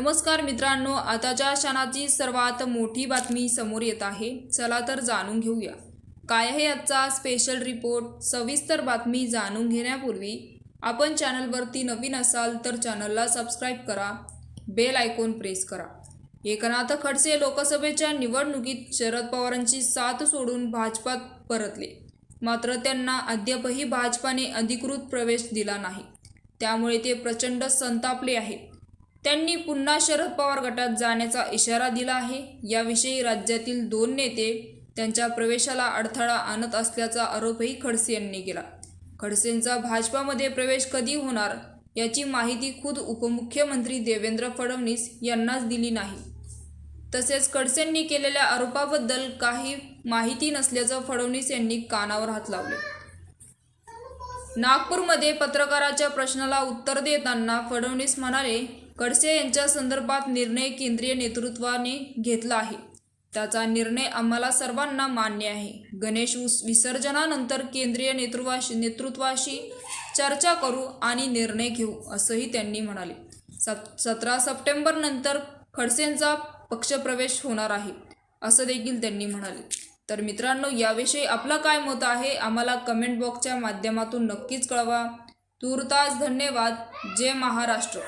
नमस्कार मित्रांनो आताच्या क्षणाची सर्वात मोठी बातमी समोर येत आहे. चला तर जाणून घेऊया. काय आहे आजचा स्पेशल रिपोर्ट सविस्तर बातमी जाणून घेण्यापूर्वी आपण चॅनलवरती नवीन असाल तर चॅनलला सबस्क्राईब करा. बेल आयकॉन प्रेस करा. एकनाथ खडसे लोकसभेच्या निवडणुकीत शरद पवारांची साथ सोडून भाजपात परतले. मात्र त्यांना अद्यापही भाजपाने अधिकृत प्रवेश दिला नाही. त्यामुळे ते प्रचंड संतापले आहेत. त्यांनी पुन्हा शरद पवार गटात जाण्याचा इशारा दिला आहे. याविषयी राज्यातील दोन नेते त्यांच्या प्रवेशाला अडथळा आणत असल्याचा आरोपही खडसे यांनी केला. खडसेंचा भाजपामध्ये प्रवेश कधी होणार याची माहिती खुद उपमुख्यमंत्री देवेंद्र फडणवीस यांनाच दिली नाही. तसेच खडसेंनी केलेल्या आरोपाबद्दल काही माहिती नसल्याचं फडणवीस यांनी कानावर हात लावले. नागपूरमध्ये पत्रकाराच्या प्रश्नाला उत्तर देताना फडणवीस म्हणाले खडसे यांच्या संदर्भात निर्णय केंद्रीय नेतृत्वाने घेतला आहे. त्याचा निर्णय आम्हाला सर्वांना मान्य आहे. गणेश उस- विसर्जनानंतर केंद्रीय नेतृत्वाशी नेतृत्वाशी चर्चा करू आणि निर्णय घेऊ असंही त्यांनी म्हणाले. सप सतरा सप्टेंबरनंतर खडसेंचा पक्षप्रवेश होणार आहे असं देखील त्यांनी म्हणाले. तर मित्रांनो याविषयी आपलं काय मत आहे आम्हाला कमेंट बॉक्सच्या माध्यमातून नक्कीच कळवा. तूर्तास धन्यवाद. जय महाराष्ट्र.